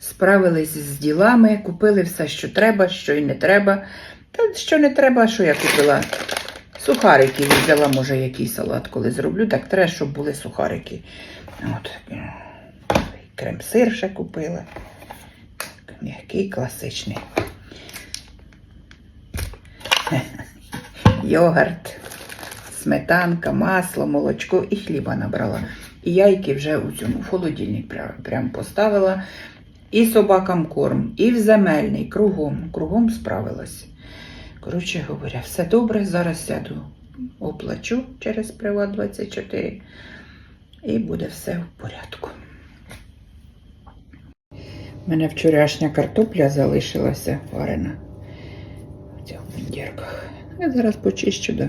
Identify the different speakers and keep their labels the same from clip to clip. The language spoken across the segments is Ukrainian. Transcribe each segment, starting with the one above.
Speaker 1: Справились з ділами, купили все, що треба, що і не треба. Та що не треба, що я купила? Сухарики взяла, може, який салат, коли зроблю, так треба, щоб були сухарики. От. Крем-сир ще купила. М'який, класичний. Йогурт, сметанка, масло, молочко і хліба набрала. І яйки вже у цьому в холодильник прям поставила. І собакам корм, і в земельний, кругом, кругом справилась. Коротше говоря, все добре. Зараз сяду, оплачу через Приват 24 і буде все в порядку. У мене вчорашня картопля залишилася варена в цих мундірках. Я зараз почищу, да.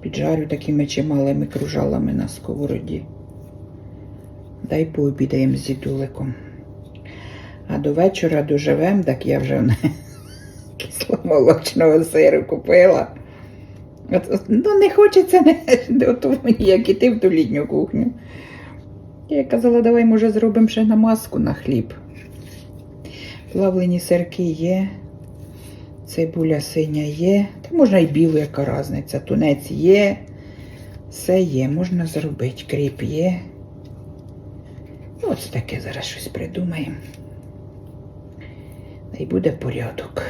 Speaker 1: піджарю такими чималими кружалами на сковороді. Дай пообідаємо з дідуликом. А до вечора доживем, так я вже кисломолочного сиру купила. От, от, ну, не хочеться не, от, як іти в ту літню кухню. Я казала, давай, може, зробимо ще намазку на хліб. Плавлені сирки є, цибуля синя є, та можна і білу, яка різниця. Тунець є, все є, можна зробити. Кріп є. Ось таке зараз щось придумаємо. Й буде порядок.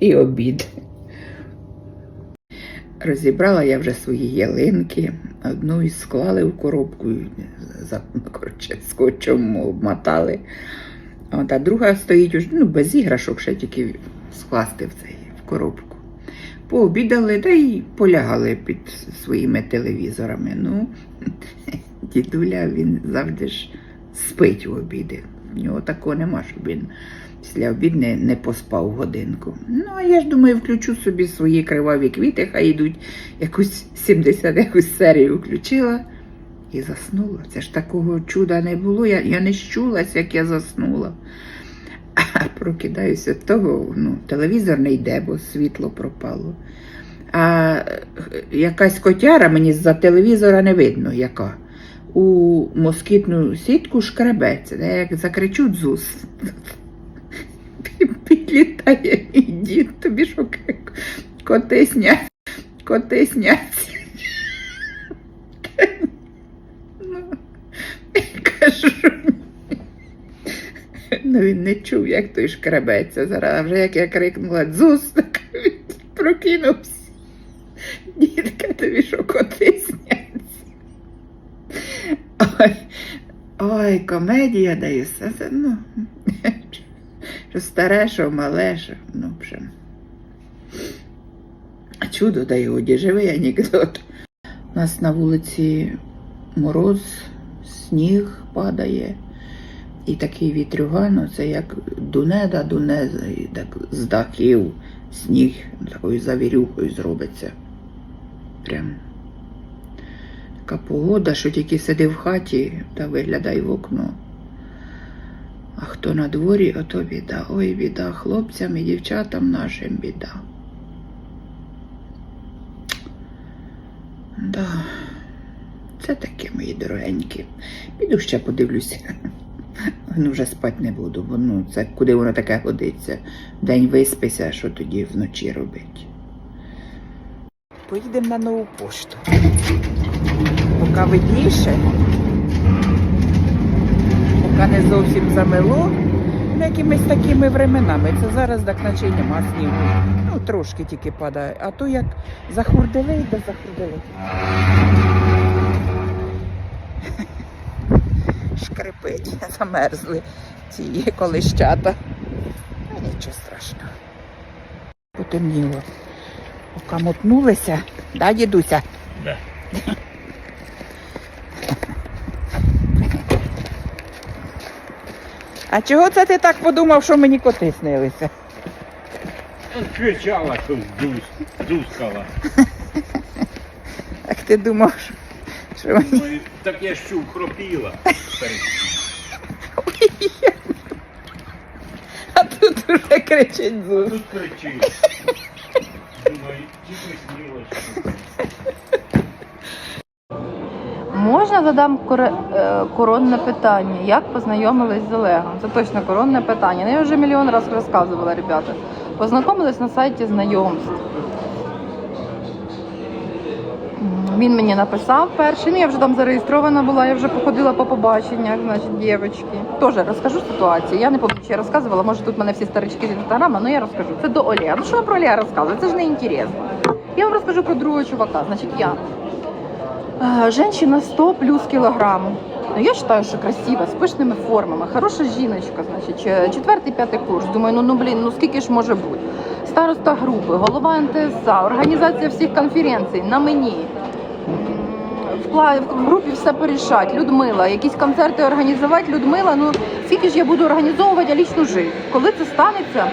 Speaker 1: І обід. Розібрала я вже свої ялинки. Одну із склали в коробку, і за, коротше, скотчем обмотали. От, а друга стоїть ну, без іграшок, ще тільки скласти в цей в коробку. Пообідали та й полягали під своїми телевізорами. Ну, дідуля він завжди ж спить в обіди. В нього такого нема, щоб він після обід не, не поспав годинку. Ну, а я ж думаю, включу собі свої криваві квіти, хай йдуть якусь 70 якусь серію включила і заснула. Це ж такого чуда не було. Я, я не щулась, як я заснула. А прокидаюся того, ну, телевізор не йде, бо світло пропало. А е, якась котяра мені з-за телевізора не видно, яка. У москітну сітку шкребеться. Як закричу дзус. Підлітає і дід, тобі що коти снять, коти сняться. Ну, кажу. Ну він не чув, як той шкребеться зараз. Вже як я крикнула дзус, так він прокинувся. Дідка, тобі що коти сняться. Ой, ой, комедія. Це, це, ну, що старе, що мале, що, ну, в общем. Чудо даю, одіживий анекдот. У нас на вулиці мороз, сніг падає. І такий вітрюган, це як дуне да дуне, і так з дахів сніг такою завірюхою зробиться. Прям така погода, що тільки сиди в хаті та виглядай в окно. А хто на дворі, ото біда. Ой, біда хлопцям і дівчатам нашим біда. Да. Це таке, мої дорогенькі. Піду ще подивлюся. Ну, вже спати не буду, бо ну, це куди воно таке годиться. День виспися, що тоді вночі робить. Поїдемо на нову пошту. Поки видніше, поки не зовсім замело, ну, якимись такими временами. Це зараз так наче й нема снігу. Ну, трошки тільки падає. А то як захурделить, да захурделить. Шкрипить, замерзли ці колищата. А нічого страшного. Потемніло. Поки мотнулися, да, дідуся?
Speaker 2: Да.
Speaker 1: А чого це ти так подумав, що мені коти снилися?
Speaker 2: Кричала, що здус, здускала.
Speaker 1: Як ти думав, що- що мені.
Speaker 2: Ну, і так я ж чув, хропіла.
Speaker 1: А тут уже кричить зус.
Speaker 2: Тут кричить. Думаю, тільки снилось. що
Speaker 3: Можна задам е, коронне питання? Як познайомились з Олегом? Це точно коронне питання. Ну, я вже мільйон разів розказувала, ребята. Познайомились на сайті знайомств. Він мені написав перший, ну я вже там зареєстрована була, я вже походила по побаченнях, значить, дівчатки. Теж розкажу ситуацію. Я не пам'ятаю, чи я розказувала, може тут мене всі старички з інстаграма, але я розкажу. Це до Олега. Ну що я про Олега розказую? Це ж не інтересно. Я вам розкажу про другого чувака. Значить, я. Женщина 100 плюс килограмм. Ну, я считаю, что красива, з пишними формами, хороша жіночка, значить, четвертий, п'ятий курс. Думаю, ну, ну блін, ну скільки ж може бути? Староста групи, голова НТСА, організація всіх конференцій на мені. В групі все порішать. Людмила, якісь концерти організувати, Людмила, ну скільки ж я буду організовувати лічну життя? Коли це станеться,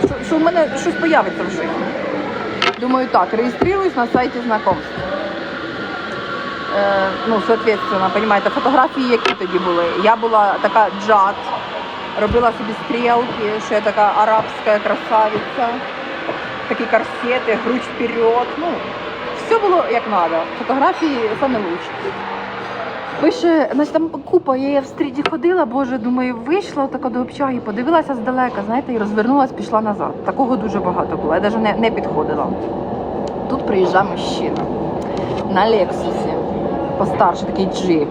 Speaker 3: що, що в мене щось появиться в житті. Думаю, так, реєструюсь на сайті знакомств. Е, ну, соответственно, понимаете, фотографії, які тоді були. Я була така джад, робила собі стрілки, що я така арабська красавиця, такі корсети, грудь вперед. Ну, все було як треба. Фотографії саме лучше. Пише, значить, там купа, я її в стріті ходила, боже, думаю, вийшла така до общаги, подивилася здалека, знаєте, і розвернулась, пішла назад. Такого дуже багато було. Я навіть не, не підходила. Тут приїжджає мужчина на Лексусі, постарше такий джип.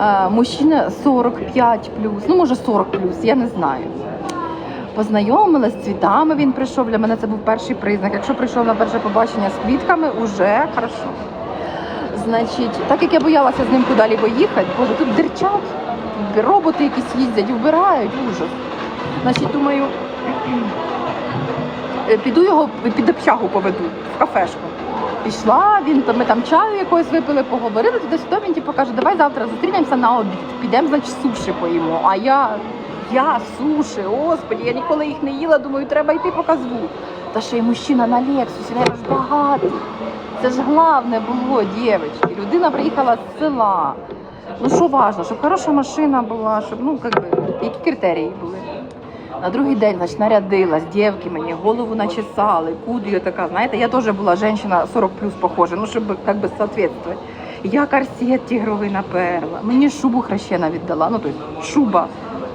Speaker 3: Е, Мужчина 45 ну може 40 я не знаю. Познайомилась з цвітами, він прийшов. Для мене це був перший признак. Якщо прийшов на перше побачення з квітками, уже хорошо. Значить, так як я боялася з ним куди-либо їхати, боже, тут дерчать, роботи якісь їздять, вбирають, ужас. Значить, думаю, е, піду його під общагу поведу в кафешку. Пішла, він ми там чаю якогось випили, поговорили туди сюди. Він типу каже, давай завтра зустрінемося на обід. Підемо, значить, суші поїмо. А я, я суші, господі, я ніколи їх не їла, думаю, треба йти поки зву. Та ще й мужчина на Лексусі, не ж багатий. Це ж головне було, дівчатки. Людина приїхала з села. Ну що важливо, щоб хороша машина була, щоб ну як би, які критерії були. На другий день, значить, нарядилась, дівки мені голову начесали, кудрю така, знаєте, я теж була жінка 40 плюс похожа, ну, щоб как би соответствовать. Я корсет тигровий наперла, мені шубу хрещена віддала, ну, тобто шуба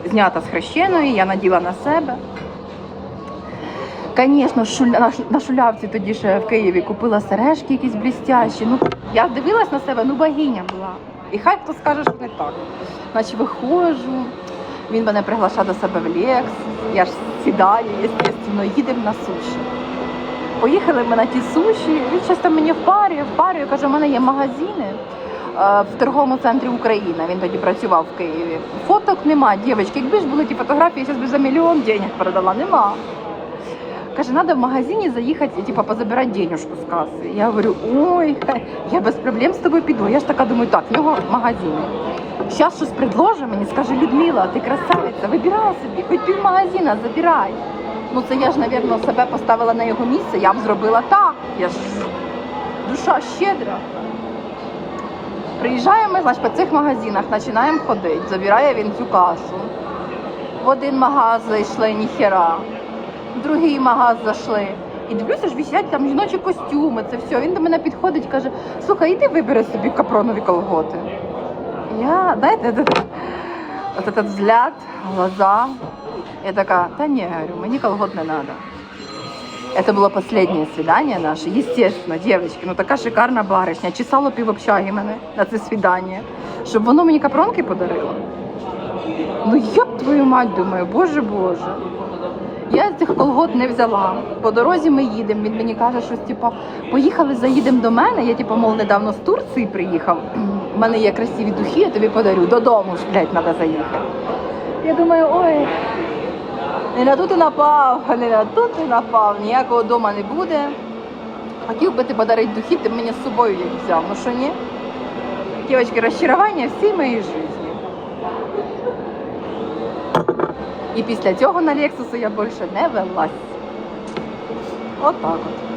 Speaker 3: знята з хрещеної, я наділа на себе. Звісно, на шулявці тоді ще в Києві купила сережки якісь блістящі. Ну, я дивилась на себе, ну богиня була. І хай хто скаже, що не так. Значить, виходжу, він мене приглашає до себе в Лекс, я ж сідаю, звісно, їдемо на суші. Поїхали ми на ті суші, він щось там мені впарює, впарює, каже, у мене є магазини е, в торговому центрі Україна. Він тоді працював в Києві. Фоток нема, дівчатки. Якби ж були ті фотографії, я зараз би за мільйон денег продала. Нема. Каже, треба в магазині заїхати і типа, позабирати денежку з каси. Я говорю, ой, я без проблем з тобою піду. Я ж така думаю, так, в нього магазин. Зараз щось предложить мені, скаже, Людмила, ти красавиця, вибирай собі, хоч пів магазина, забирай. Ну це я ж, мабуть, себе поставила на його місце, я б зробила так. Я ж душа щедра. Приїжджаємо, значить, по цих магазинах починаємо ходити, забирає він цю касу. В один магаз зайшли, ніхера в другий магаз зайшли. І дивлюся, ж висять там жіночі костюми, це все. Він до мене підходить і каже: слухай, іди вибери собі капронові колготи. Я, знаєте, этот, от этот взгляд, глаза. Я така, та ні, говорю, мені колгот не треба. Это было последнее свидание наше. Естественно, девочки, ну така шикарна баришня. Чесало півобщаги мене на це свідання, щоб воно мені капронки подарило. Ну йоп твою мать, думаю, боже боже. Я цих колгот не взяла. По дорозі ми їдемо. Він мені каже, щось типу, поїхали, заїдемо до мене. Я типу, мов, недавно з Турції приїхав. У мене є красиві духи, я тобі подарю. Додому ж, блядь, треба заїхати. Я думаю, ой, не на тут і напав, не на тут і напав, ніякого дома не буде. Хотів би ти подарити духи, ти мені з собою їх взяв. Ну що ні? Дівчатки, розчарування всій моїй житті. І після цього на Лексусу я більше не велась. Отак от.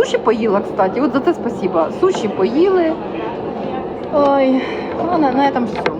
Speaker 3: Суші поїла, кстати. От за це спасибо. Суші поїли. Ой, ну на, на этом все.